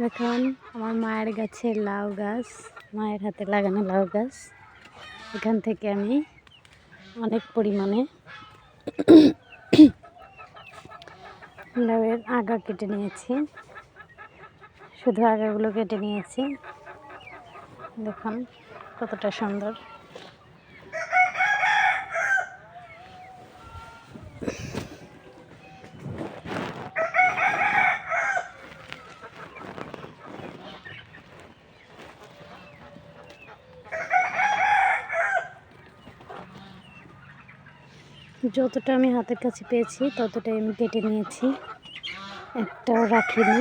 দেখুন আমার মায়ের গাছে লাউ গাছ, মায়ের হাতে লাগানো লাউ গাছ। এখান থেকে আমি অনেক পরিমাণে লাউয়ের আগা কেটে নিয়েছি। শুধু আগাগুলো কেটে নিয়েছি। দেখুন কতটা সুন্দর। যতটা আমি হাতের কাছে পেয়েছি, ততটাই আমি কেটে নিয়েছি। একটাও রাখিনি।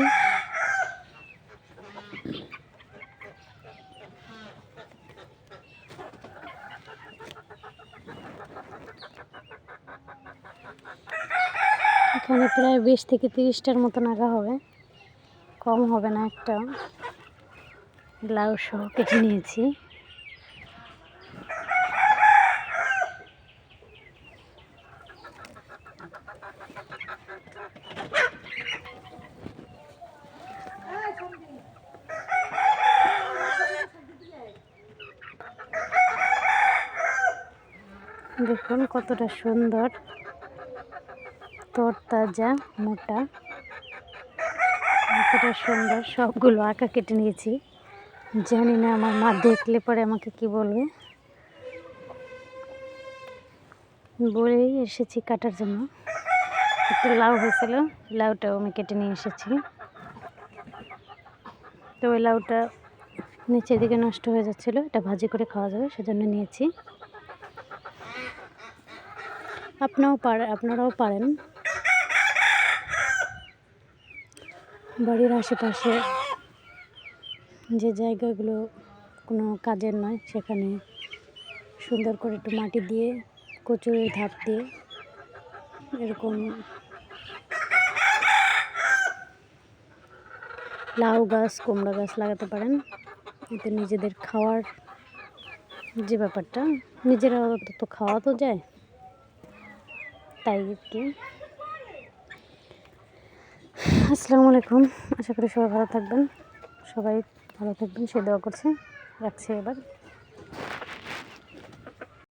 এখানে প্রায় বিশ থেকে তিরিশটার মতো নাগা হবে। কম হবে না একটা। ব্লাউজ সহ কেটে নিয়েছি। দেখুন কতটা সুন্দর। তরতাজা, মোটা। কতটা সুন্দর। সবগুলো আঁকা কেটে নিয়েছি। জানি না আমার মা দেখলে পরে আমাকে কি বলবে। বলেই এসেছি কাটার জন্য। একটু লাউ হয়েছিল, লাউটাও আমি কেটে নিয়ে এসেছি। তো ওই লাউটা নিচের দিকে নষ্ট হয়ে যাচ্ছিল, এটা ভাজি করে খাওয়া যাবে, সেজন্য নিয়েছি। আপনারাও পারে আপনারাও পারেন। বাড়ির আশেপাশে যে জায়গাগুলো কোনো কাজের নয়, সেখানে সুন্দর করে একটু মাটি দিয়ে কচুরির ধাপ দিয়ে এরকম লাউ গাছ, কুমড়া গাছ লাগাতে পারেন। এতে নিজেদের খাওয়ার যে ব্যাপারটা, নিজেরা অন্তত খাওয়া তো যায়। তাই আর কি। আসসালামু আলাইকুম, আশা করি সবাই ভালো থাকবেন। সবাই ভালো থাকবেন, সে দোয়া করছে। রাখছি এবার।